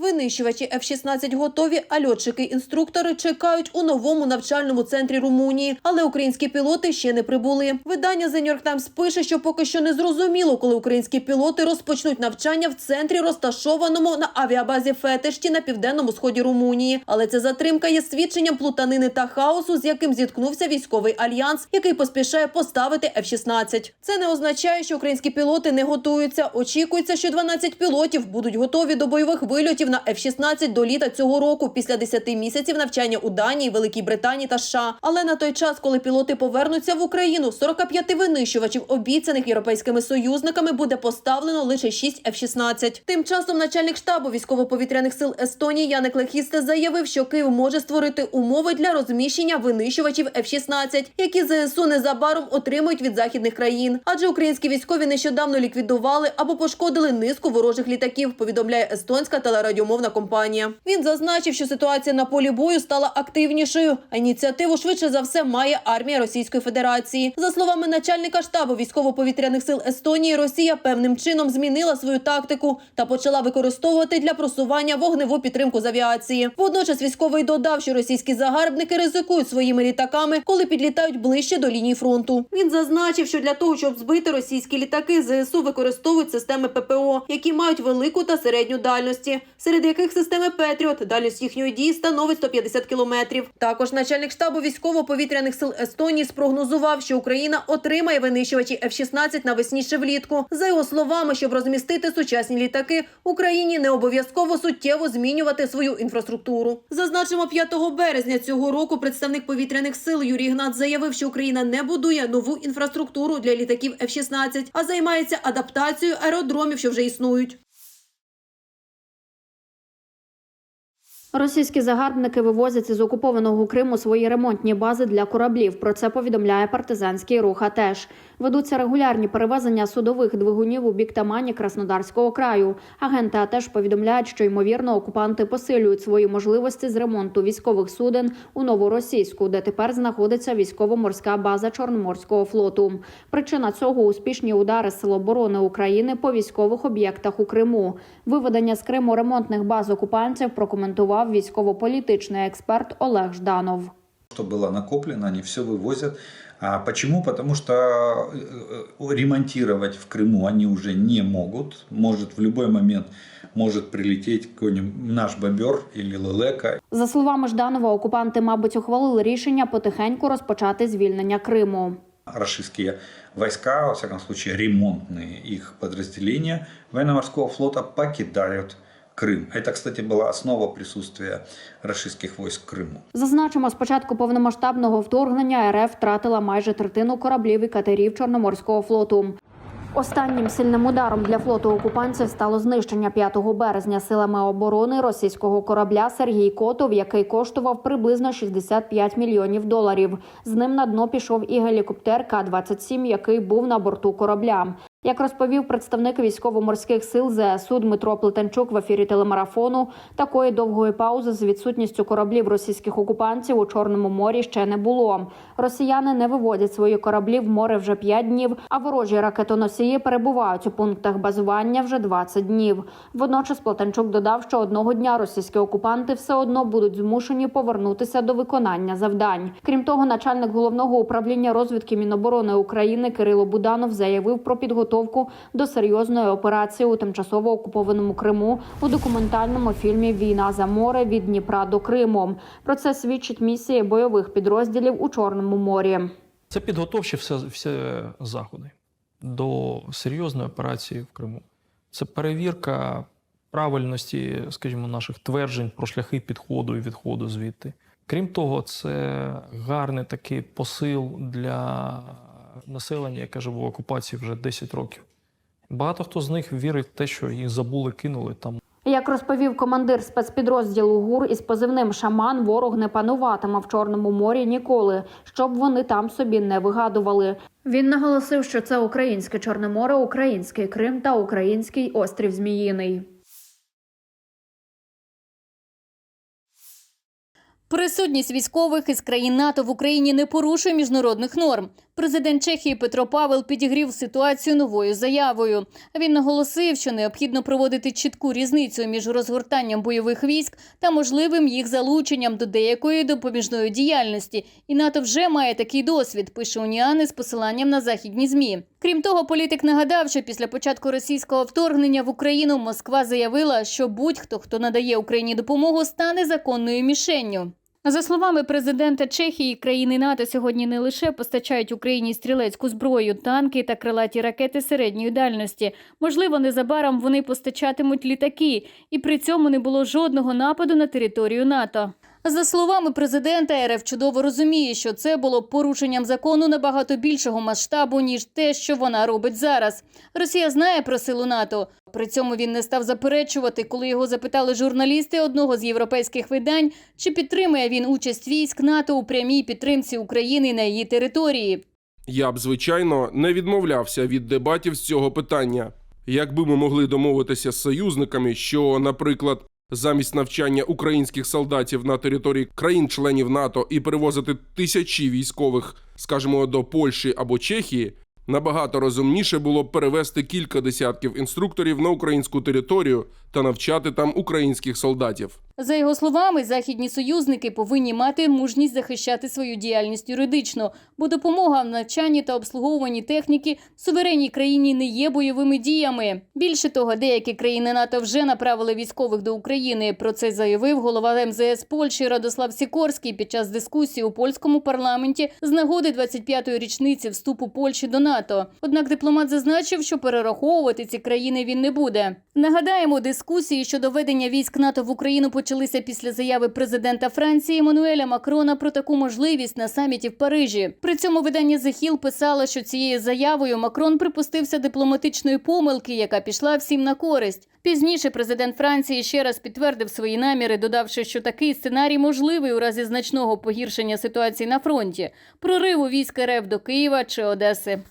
Винищувачі F-16 готові, а льотчики-інструктори чекають у новому навчальному центрі Румунії. Але українські пілоти ще не прибули. Видання The New York Times пише, що поки що не зрозуміло, коли українські пілоти розпочнуть навчання в центрі, розташованому на авіабазі Фетешті на південному сході Румунії. Але ця затримка є свідченням плутанини та хаосу, з яким зіткнувся військовий альянс, який поспішає поставити F-16. Це не означає, що українські пілоти не готуються. Очікується, що 12 пілотів будуть готові до бойових вильотів на F-16 до літа цього року після 10 місяців навчання у Данії, Великій Британії та США. Але на той час, коли пілоти повернуться в Україну, 45 винищувачів, обіцяних європейськими союзниками, буде поставлено лише 6 F-16. Тим часом начальник штабу військово-повітряних сил Естонії Яник Лехісте заявив, що Київ може створити умови для розміщення винищувачів F-16, які ЗСУ незабаром отримують від західних країн. Адже українські військові нещодавно ліквідували або пошкодили низку ворожих літаків. Повідомляє естонська телерадіомовна компанія. Він зазначив, що ситуація на полі бою стала активнішою. А ініціативу швидше за все має армія Російської Федерації. За словами начальника штабу військово-повітряних сил Естонії, Росія певним чином змінила свою тактику та почала використовувати для просування вогневу підтримку з авіації. Водночас військовий додав, що російські загарбники ризикують своїми літаками, коли підлітають ближче до лінії фронту. Він зазначив, що для того, щоб збити російські літаки, ЗСУ використовують системи ППО, які мають велику та середню дальності, серед яких системи Петріот дальність їхньої дії становить 150 кілометрів. Також начальник штабу військово-повітряних сил Естонії спрогнозував, що Україна отримає винищувачі F-16 навесні чи влітку. За його словами, щоб розмістити сучасні літаки, Україні не обов'язково суттєво змінювати свою інфраструктуру. Зазначимо, 5 березня цього року представник повітряних сил Юрій Гнат заявив, що Україна не будує нову інфраструктуру для літаків F-16, а займається адаптацією аеродромів, що вже існують. Російські загарбники вивозять із окупованого Криму свої ремонтні бази для кораблів. Про це повідомляє партизанський рух. АТЕШ. Ведуться регулярні перевезення судових двигунів у бік Тамані Краснодарського краю. Агенти АТЕШ повідомляють, що ймовірно окупанти посилюють свої можливості з ремонту військових суден у новоросійську, де тепер знаходиться військово-морська база Чорноморського флоту. Причина цього успішні удари Сил оборони України по військових об'єктах у Криму. Виведення з Криму ремонтних баз окупантів прокоментував військово-політичний експерт Олег Жданов. что было накоплено, они все вывозят. А почему? Потому что э, э, ремонтировать в Крыму они уже не могут. Может в любой момент может прилететь какой-нибудь наш бобер или лелека. За словами Жданова, окупанти, мабуть, ухвалили рішення потихеньку розпочати звільнення Криму. Российские войска, во всяком случае ремонтные их подразделения военно-морского флота покидают Крым. Это, кстати, была основа присутствия российских войск в Крыму. Зазначимо, з початку повномасштабного вторгнення РФ втратила майже третину кораблів і катерів Чорноморського флоту. Останнім сильним ударом для флоту окупантів стало знищення 5 березня силами оборони російського корабля Сергій Котов, який коштував приблизно 65 мільйонів доларів. З ним на дно пішов і гелікоптер К-27, який був на борту корабля. Як розповів представник військово-морських сил ЗСУ Дмитро Плетенчук в ефірі телемарафону, такої довгої паузи з відсутністю кораблів російських окупантів у Чорному морі ще не було. Росіяни не виводять свої кораблі в море вже 5 днів, а ворожі ракетоносії перебувають у пунктах базування вже 20 днів. Водночас Плетенчук додав, що одного дня російські окупанти все одно будуть змушені повернутися до виконання завдань. Крім того, начальник головного управління розвідки Міноборони України Кирило Буданов заявив про підготовку до серйозної операції у тимчасово окупованому Криму у документальному фільмі Війна за море від Дніпра до Криму. Про це свідчить місія бойових підрозділів у Чорному морі. Це підготовчі все, все заходи до серйозної операції в Криму. Це перевірка правильності, скажімо, наших тверджень про шляхи підходу і відходу звідти. Крім того, це гарний такий посил для населення, яке живе в окупації вже 10 років. Багато хто з них вірить в те, що їх забули, кинули там. Як розповів командир спецпідрозділу ГУР із позивним Шаман, ворог не пануватиме в Чорному морі ніколи, щоб вони там собі не вигадували. Він наголосив, що це українське Чорне море, український Крим та український острів Зміїний. Присутність військових із країн НАТО в Україні не порушує міжнародних норм. Президент Чехії Петро Павел підігрів ситуацію новою заявою. Він наголосив, що необхідно проводити чітку різницю між розгортанням бойових військ та можливим їх залученням до деякої допоміжної діяльності. І НАТО вже має такий досвід. Пише Уніани з посиланням на західні змі. Крім того, політик нагадав, що після початку російського вторгнення в Україну Москва заявила, що будь-хто, хто надає Україні допомогу, стане законною мішенню. За словами президента Чехії, країни НАТО сьогодні не лише постачають Україні стрілецьку зброю, танки та крилаті ракети середньої дальності. Можливо, незабаром вони постачатимуть літаки, і при цьому не було жодного нападу на територію НАТО. За словами президента, РФ чудово розуміє, що це було порушенням закону набагато більшого масштабу ніж те, що вона робить зараз. Росія знає про силу НАТО. При цьому він не став заперечувати, коли його запитали журналісти одного з європейських видань, чи підтримує він участь військ НАТО у прямій підтримці України на її території. Я б, звичайно, не відмовлявся від дебатів з цього питання. Якби ми могли домовитися з союзниками, що, наприклад, замість навчання українських солдатів на території країн-членів НАТО і перевозити тисячі військових, скажімо, до Польщі або Чехії, набагато розумніше було перевести кілька десятків інструкторів на українську територію та навчати там українських солдатів. За його словами, західні союзники повинні мати мужність захищати свою діяльність юридично, бо допомога в навчанні та обслуговуванні техніки в суверенній країні не є бойовими діями. Більше того, деякі країни НАТО вже направили військових до України. Про це заявив голова МЗС Польщі Радослав Сікорський під час дискусії у польському парламенті з нагоди 25-ї річниці вступу Польщі до НАТО. Однак дипломат зазначив, що перераховувати ці країни він не буде. Нагадаємо, дискусії щодо ведення військ НАТО в Україну почалися після заяви президента Франції Еммануеля Макрона про таку можливість на саміті в Парижі. При цьому видання Hill писало, що цією заявою Макрон припустився дипломатичної помилки, яка пішла всім на користь. Пізніше президент Франції ще раз підтвердив свої наміри, додавши, що такий сценарій можливий у разі значного погіршення ситуації на фронті, прориву військ РФ до Києва чи Одеси.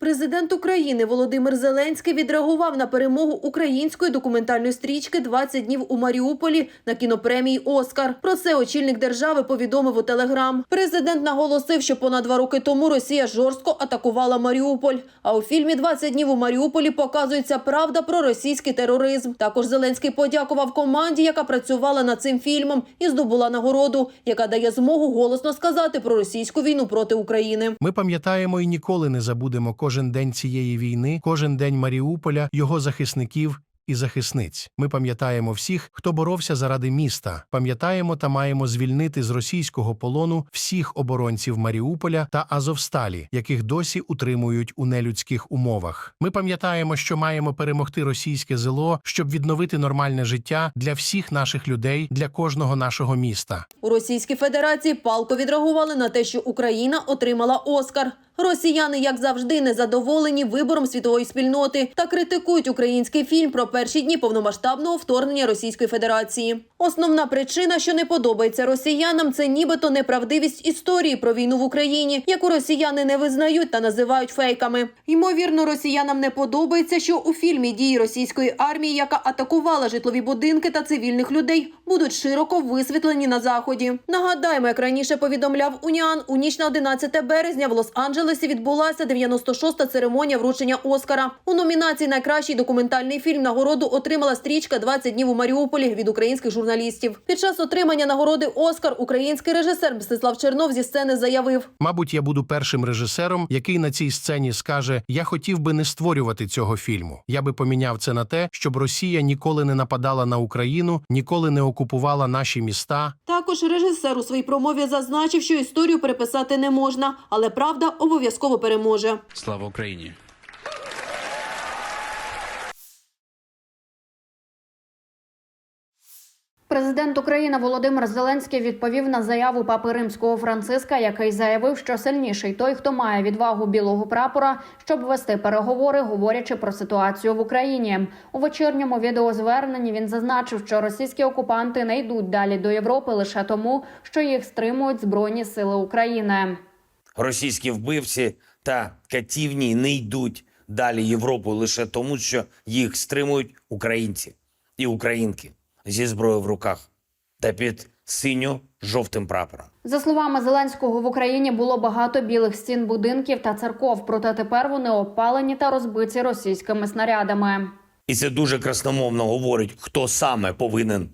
Президент України Володимир Зеленський відреагував на перемогу української документальної стрічки «20 днів у Маріуполі на кінопремії Оскар. Про це очільник держави повідомив у Телеграм. Президент наголосив, що понад два роки тому Росія жорстко атакувала Маріуполь. А у фільмі «20 днів у Маріуполі показується правда про російський тероризм. Також Зеленський подякував команді, яка працювала над цим фільмом і здобула нагороду, яка дає змогу голосно сказати про російську війну проти України. Ми пам'ятаємо і ніколи не забудемо кожен день цієї війни, кожен день Маріуполя, його захисників і захисниць. Ми пам'ятаємо всіх, хто боровся заради міста. Пам'ятаємо та маємо звільнити з російського полону всіх оборонців Маріуполя та Азовсталі, яких досі утримують у нелюдських умовах. Ми пам'ятаємо, що маємо перемогти російське зло, щоб відновити нормальне життя для всіх наших людей, для кожного нашого міста. У Російській Федерації палко відреагували на те, що Україна отримала Оскар. Росіяни, як завжди, незадоволені вибором світової спільноти та критикують український фільм про перші дні повномасштабного вторгнення Російської Федерації. Основна причина, що не подобається росіянам, це нібито неправдивість історії про війну в Україні, яку росіяни не визнають та називають фейками. Ймовірно, росіянам не подобається, що у фільмі дії російської армії, яка атакувала житлові будинки та цивільних людей, будуть широко висвітлені на заході. Нагадаємо, як раніше повідомляв Уніан, у ніч на 11 березня в Лос-Анджелесі відбулася 96-та церемонія вручення Оскара. У номінації Найкращий документальний фільм нагороду отримала стрічка «20 днів у Маріуполі від українських журналістів. Під час отримання нагороди Оскар український режисер Мстислав Чернов зі сцени заявив: Мабуть, я буду першим режисером, який на цій сцені скаже: Я хотів би не створювати цього фільму. Я би поміняв це на те, щоб Росія ніколи не нападала на Україну, ніколи не окупувала наші міста. Також режисер у своїй промові зазначив, що історію переписати не можна, але правда обов'язково переможе. Слава Україні! Президент України Володимир Зеленський відповів на заяву папи римського Франциска, який заявив, що сильніший той, хто має відвагу білого прапора, щоб вести переговори, говорячи про ситуацію в Україні. У вечірньому відеозверненні він зазначив, що російські окупанти не йдуть далі до Європи лише тому, що їх стримують збройні сили України. Російські вбивці та катівні не йдуть далі Європу лише тому, що їх стримують українці і українки. зі зброєю в руках та під синьо-жовтим прапором. За словами Зеленського, в Україні було багато білих стін будинків та церков, проте тепер вони опалені та розбиті російськими снарядами. І це дуже красномовно говорить, хто саме повинен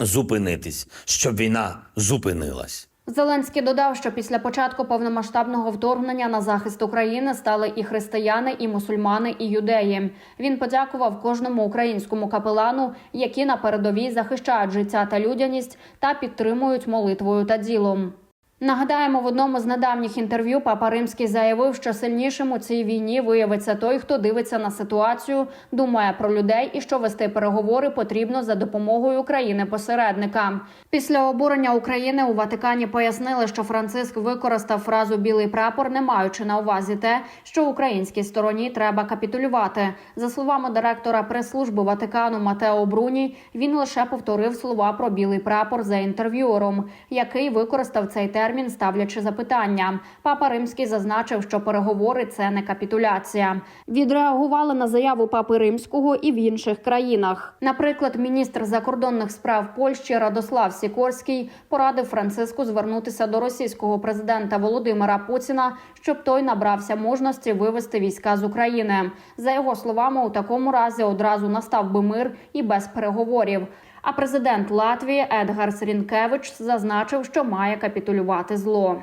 зупинитись, щоб війна зупинилась. Зеленський додав, що після початку повномасштабного вторгнення на захист України стали і християни, і мусульмани, і юдеї. Він подякував кожному українському капелану, які на передовій захищають життя та людяність та підтримують молитвою та ділом. Нагадаємо, в одному з недавніх інтерв'ю папа Римський заявив, що сильнішим у цій війні виявиться той, хто дивиться на ситуацію, думає про людей і що вести переговори потрібно за допомогою країни-посередника. Після обурення України у Ватикані пояснили, що Франциск використав фразу Білий прапор, не маючи на увазі те, що українській стороні треба капітулювати. За словами директора прес-служби Ватикану Матео Бруні, він лише повторив слова про білий прапор за інтерв'юером, який використав цей термін, ставлячи запитання. Папа Римський зазначив, що переговори це не капітуляція. Відреагували на заяву папи Римського і в інших країнах. Наприклад, міністр закордонних справ Польщі Радослав Сікорський порадив Франциску звернутися до російського президента Володимира Путіна, щоб той набрався мужності вивести війська з України. За його словами, у такому разі одразу настав би мир і без переговорів. А президент Латвії Едгар Срінкевич зазначив, що має капітулювати зло.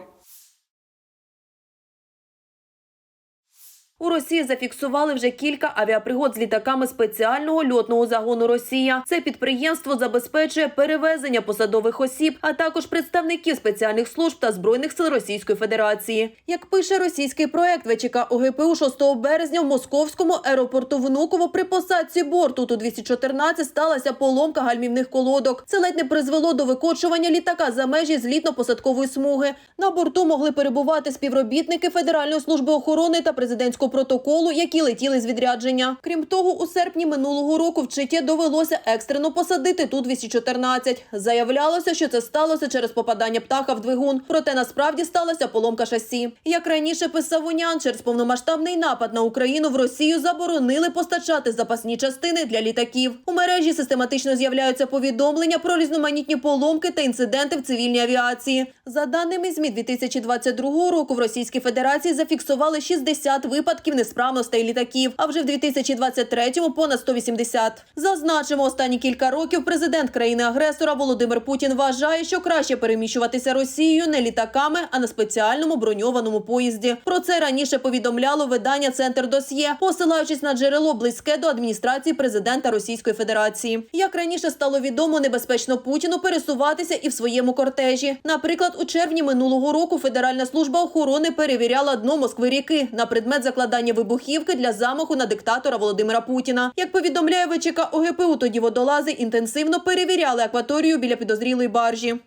У Росії зафіксували вже кілька авіапригод з літаками спеціального льотного загону Росія. Це підприємство забезпечує перевезення посадових осіб, а також представників спеціальних служб та збройних сил Російської Федерації. Як пише російський проект ВЧК ОГПУ 6 березня в московському аеропорту Внуково при посадці борту ту 214 сталася поломка гальмівних колодок. Це ледь не призвело до викочування літака за межі злітно-посадкової смуги. На борту могли перебувати співробітники Федеральної служби охорони та президентського протоколу, які летіли з відрядження. Крім того, у серпні минулого року в Читі довелося екстрено посадити ту 214 Заявлялося, що це сталося через попадання птаха в двигун. Проте насправді сталася поломка шасі. Як раніше писав Унян, через повномасштабний напад на Україну в Росію заборонили постачати запасні частини для літаків. У мережі систематично з'являються повідомлення про різноманітні поломки та інциденти в цивільній авіації. За даними ЗМІ 2022 року в Російській Федерації зафіксували 60 випадків несправностей літаків, а вже в 2023-му понад 180. Зазначимо, останні кілька років президент країни-агресора Володимир Путін вважає, що краще переміщуватися Росією не літаками, а на спеціальному броньованому поїзді. Про це раніше повідомляло видання Центр Досьє, посилаючись на джерело близьке до адміністрації президента Російської Федерації. Як раніше стало відомо, небезпечно Путіну пересуватися і в своєму кортежі. Наприклад, у червні минулого року Федеральна служба охорони перевіряла дно Москви ріки на предмет закладання вибухівки для замаху на диктатора Володимира Путіна. Як повідомляє ВЧК ОГПУ, тоді водолази інтенсивно перевіряли акваторію біля підозрілої баржі.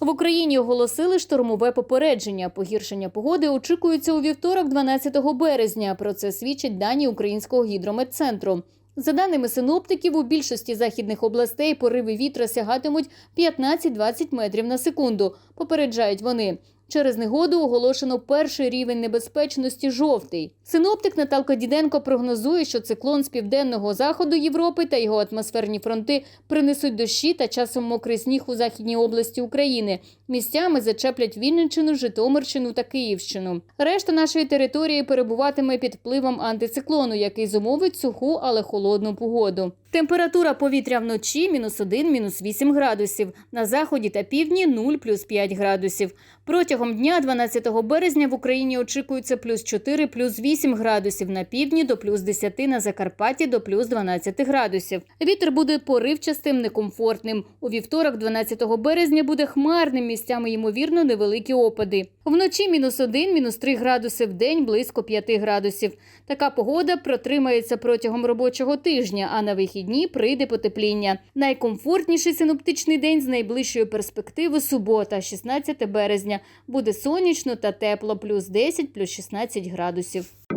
В Україні оголосили штормове попередження. Погіршення погоди очікується у вівторок, 12 березня. Про це свідчать дані Українського гідрометцентру. За даними синоптиків, у більшості західних областей пориви вітра сягатимуть 15-20 метрів на секунду. Попереджають вони. Через негоду оголошено перший рівень небезпечності жовтий. Синоптик Наталка Діденко прогнозує, що циклон з південного заходу Європи та його атмосферні фронти принесуть дощі та часом мокрий сніг у західній області України. Місцями зачеплять Вінниччину, Житомирщину та Київщину. Решта нашої території перебуватиме під впливом антициклону, який зумовить суху, але холодну погоду. Температура повітря вночі мінус 1, мінус 8 градусів. На заході та півдні 0, плюс 5 градусів. Протягом дня 12 березня в Україні очікується плюс 4, плюс 8 градусів. На півдні до плюс 10, на Закарпатті до плюс 12 градусів. Вітер буде поривчастим, некомфортним. У вівторок, 12 березня, буде хмарним, місцями ймовірно невеликі опади. Вночі мінус 1, мінус 3 градуси, в день близько 5 градусів. Така погода протримається протягом робочого тижня, а на вихідні прийде потепління. Найкомфортніший синоптичний день з найближчої перспективи субота, 16 березня. Буде сонячно та тепло, плюс 10, плюс 16 градусів.